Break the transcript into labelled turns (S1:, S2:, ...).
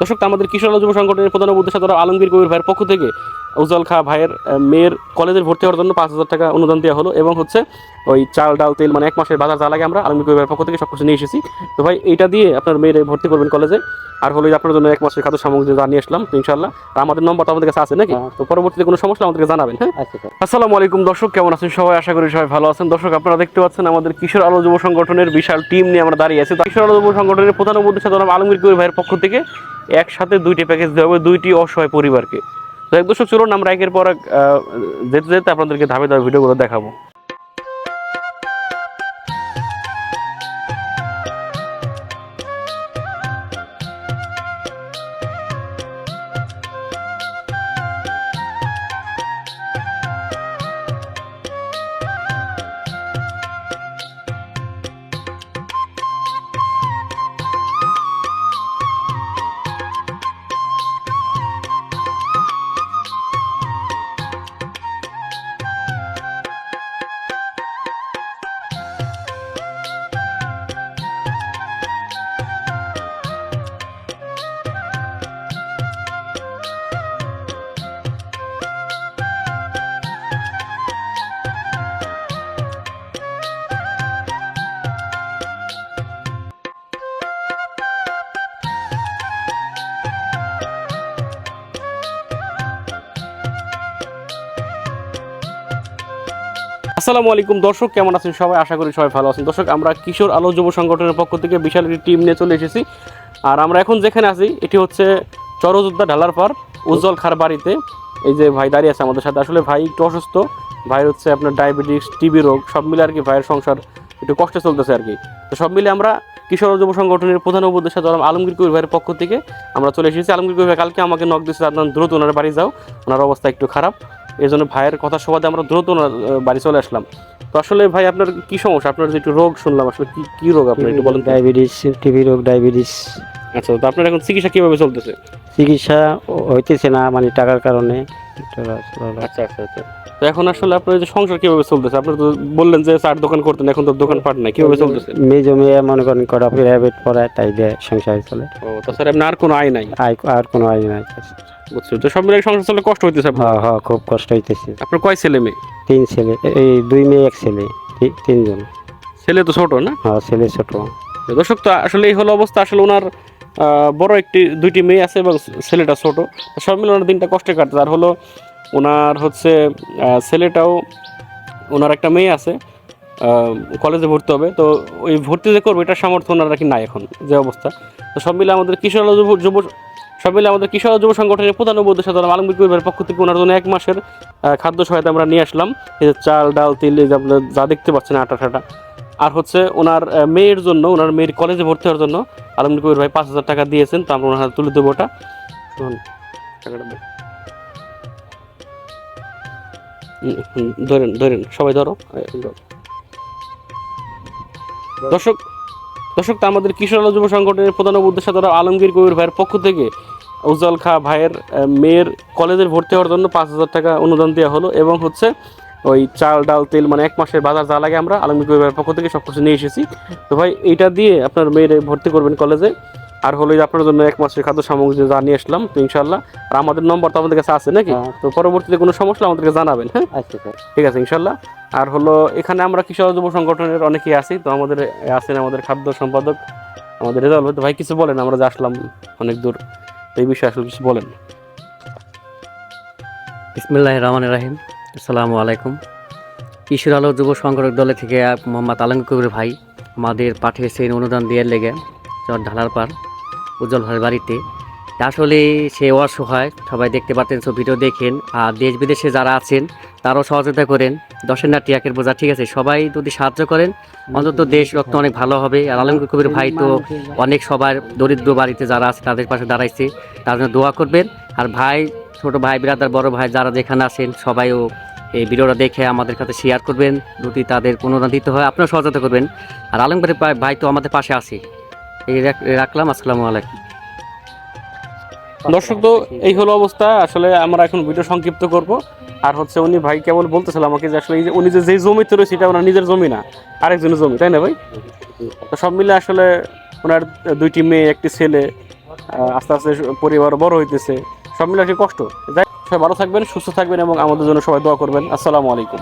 S1: দর্শক আমাদের কিশোর আলো যুব সংগঠনের প্রধান উদ্দেশ্য দ্বারা আলমগীর কবির ভাইয়ের পক্ষ থেকে উজ্জ্বল খা ভাইয়ের মেয়ের কলেজের ভর্তি হওয়ার জন্য পাঁচ হাজার টাকা অনুদান দেওয়া হলো এবং হচ্ছে ওই চাল ডাল তেল মানে এক মাসের বাজার যা লাগে আমরা আলমগীর কবির ভাইয়ের পক্ষ থেকে সব কিছু নিয়ে এসেছি। তো ভাই এইটা দিয়ে আপনার মেয়ের ভর্তি করবেন কলেজে। আর হলো আপনার জন্য এক মাসের খাদ্য সামগ্রী যা নিয়ে আসলাম তো ইনশাল্লাহ আর আমাদের নম্বর তো আমাদের কাছে আছে নাকি?
S2: হ্যাঁ।
S1: তো পরবর্তীতে কোনো সমস্যা আমাদেরকে জানাবেন হ্যাঁ?
S2: আচ্ছা
S1: আসসালামু আলাইকুম দর্শক কেমন আছেন সবাই? আশা করি সবাই ভালো আছেন। দর্শক আপনারা দেখতে পাচ্ছেন আমাদের কিশোর আলো যুব সংগঠনের বিশাল টিম নিয়ে আমরা দাঁড়িয়ে আছি। তো কিশোর আলো যুব সংগঠনের প্রধান উদ্দেশ্য জনাব আলমগীর কবির ভাইয়ের পক্ষ থেকে একসাথে দুইটি প্যাকেজ দেওয়া হবে, দুইটি অসহায় পরিবারকে। তো এক দর্শক, চলুন আমরা একের পর এক যেতে যেতে আপনাদেরকে ধাপে ধাপে ভিডিওগুলো দেখাবো। আসসালামু আলাইকুম। দর্শক, কেমন আছেন সবাই? আশা করি সবাই ভালো আছেন। দর্শক, আমরা কিশোর আলো যুব সংগঠনের পক্ষ থেকে বিশাল একটি টিম নিয়ে চলে এসেছি। আর আমরা এখন যেখানে আছি, এটি হচ্ছে চরযোদ্ধা ঢালার পার উজ্জ্বল খার বাড়িতে। এই যে ভাই দাঁড়িয়ে আছে আমাদের সাথে। আসলে ভাই একটু অসুস্থ। ভাই হচ্ছে আপনার ডায়াবেটিস টিবি রোগ, সব মিলে আর কি ভাইয়ের সংসার একটু কষ্টে চলতেছে আর কি। তো সব মিলে আমরা কিশোর যুব সংগঠনের প্রধান উপদেষ্টা জনাব আলমগীর কবির ভাইয়ের পক্ষ থেকে আমরা চলে এসেছি। আলমগীর কবির ভাই, কালকে আমাকে নক দিচ্ছে আপনার দ্রুত ওনার বাড়ি যাও। ওনার অবস্থা একটু খারাপ। এই জন্য ভাইয়ের কথা সবাদে আমরা দ্রুত বাড়ি চলে আসলাম। তো আসলে ভাই আপনার কি সমস্যা? আপনার যে একটু রোগ শুনলাম আসলে কি কি রোগ আপনার? একটু বলেন?
S2: ডায়াবেটিস টিবি রোগ ডায়াবেটিস।
S1: আচ্ছা তো আপনার এখন চিকিৎসা কীভাবে চলতেছে?
S2: চিকিৎসা হইতেছে না মানে টাকার কারণে।
S1: আচ্ছা আচ্ছা আচ্ছা। তো এখন আসলে আপনার যে সংসার কীভাবে চলতেছে? আপনি তো বললেন যে চার দোকান করতেন এখন তো দোকান পাট নাই কীভাবে চলতেছে?
S2: মেয়ে জমিয়ে মনে করেন কটা প্রাইভেট পড়ায় তাই দিয়ে সংসার চলে।
S1: ও তাছাড়া আপনার আর কোনো আয় নাই?
S2: আয় আর কোনো আয় নাই।
S1: বুঝছি? তো সব মিলে সংসার চলে কষ্ট হইতেছে আপনার?
S2: হ্যাঁ হ্যাঁ খুব কষ্ট হইতেছে।
S1: আপনার কয় ছেলে মেয়ে?
S2: তিন ছেলে এই দুই মেয়ে এক ছেলে তিনজন।
S1: ছেলে তো ছোট না?
S2: হ্যাঁ ছেলে ছোট।
S1: দর্শক তো আসলে এই হলো অবস্থা। আসলে ওনার বড় একটি দুইটি মেয়ে আছে এবং ছেলেটা ছোট। সব মিলে ওনার দিনটা কষ্টে কাটছে। আর হলো ওনার হচ্ছে ছেলেটাও ওনার একটা মেয়ে আছে কলেজে ভর্তি হবে। তো ওই ভর্তি যে করবে এটার সামর্থ্য ওনার নাকি নাই এখন যে অবস্থা। তো সব মিলে আমাদের কিশোর যুব সব মিলে আমাদের কৃষক যুব সংগঠনের প্রধান উপদেষ্টা জনাব আলমগীর কবিরের পক্ষ থেকে ওনার জন্য এক মাসের খাদ্য সহায়তা আমরা নিয়ে আসলাম। এই যে চাল, ডাল, তিল, এই যে দেখতে পাচ্ছেন আটা ঠাটা। আর হচ্ছে ওনার মেয়ের জন্য, ওনার মেয়ের কলেজে ভর্তি হওয়ার জন্য আলমগীর কবির ভাই পাঁচ হাজার টাকা দিয়েছেন। তো আমরা ওনার হাতে তুলে দেবো ওটা। টাকাটা ধরেন ধরেন, সবাই ধরো। দর্শক দর্শক, তো আমাদের কিশোর যুব সংগঠনের প্রধান উদ্দেশ্য দ্বারা আলমগীর কবির ভাইয়ের পক্ষ থেকে উজ্জ্বল খা ভাইয়ের মেয়ের কলেজের ভর্তি হওয়ার জন্য পাঁচ হাজার টাকা অনুদান দেওয়া হলো এবং হচ্ছে ওই চাল ডাল তেল মানে এক মাসের বাজার যা লাগে আমরা আলমগীর ভাইয়ের পক্ষ থেকে সব কিছু নিয়ে এসেছি। তো ভাই এইটা দিয়ে আপনার মেয়ের ভর্তি করবেন কলেজে। আর হলো আপনার জন্য এক মাসের খাদ্য সামগ্রী যা নিয়ে আসলাম তো ইনশাল্লাহ আর আমাদের নম্বর তো আমাদের কাছে আছে নাকি?
S2: হ্যাঁ।
S1: তো পরবর্তীতে কোনো সমস্যা আমাদেরকে জানাবেন হ্যাঁ?
S2: আচ্ছা স্যার।
S1: ঠিক আছে ইনশাল্লাহ আর হলো এখানে আমরা কৃষক যুব সংগঠনের অনেকেই আছি তো আমাদের আছেন আমাদের খাদ্য সম্পাদক আমাদের রেজাল্ট ভাই কিছু বলেন আমরা যে আসলাম অনেক দূর। তো এই বিষয়ে আসলে কিছু বলেন।
S3: ইসমিল্লাহ রহমান রাহিম। আসসালামু আলাইকুম। ঈশ্বর আলো যুব সংগঠক দলের থেকে মোহাম্মদ আলম কবির ভাই আমাদের পাঠিয়েছেন অনুদান দেওয়ার লেগে চর ঢালার পার। উজ্জ্বল ভাইয়ের বাড়িতে আসলে সে অসহায়, সবাই দেখতে পাচ্ছেন সব ভিডিও দেখেন। আর দেশ বিদেশে যারা আছেন, তারাও সহযোগিতা করেন। দশের না টিয়াকের বোঝা, ঠিক আছে, সবাই যদি সাহায্য করেন, অন্তত দেশ রক্ত অনেক ভালো হবে। আর আলম কবির ভাই তো অনেক সবার দরিদ্র বাড়িতে যারা আছে, তাদের পাশে দাঁড়াইছে, তার জন্য দোয়া করবেন। আর ভাই, ছোট ভাই, বিরাদার বড় ভাই, যারা যেখানে আছেন, সবাইও এই ভিডিওটা দেখে আমাদের কাছে শেয়ার করবেন। যদি তাদের অনুদান দিতে হয় আপনারা সহযোগিতা করবেন। আর আলমগীর ভাই তো আমাদের পাশে আছে। এই রাখলাম, আসসালামু আলাইকুম।
S1: দর্শক তো এই হলো অবস্থা। আসলে আমরা এখন ভিডিও সংক্ষিপ্ত করব। আর হচ্ছে উনি ভাই কেবল বলতেছিল আমাকে যে আসলে এই যে উনি যে যেই জমিতে রয়েছে এটা ওনার নিজের জমি না আরেকজনের জমি তাই না ভাই? তো সব মিলে আসলে ওনার দুইটি মেয়ে একটি ছেলে আস্তে আস্তে পরিবার বড় হইতেছে। সব মিলে একটি কষ্ট। যাই সবাই ভালো থাকবেন সুস্থ থাকবেন এবং আমাদের জন্য সবাই দোয়া করবেন। আসসালামু আলাইকুম।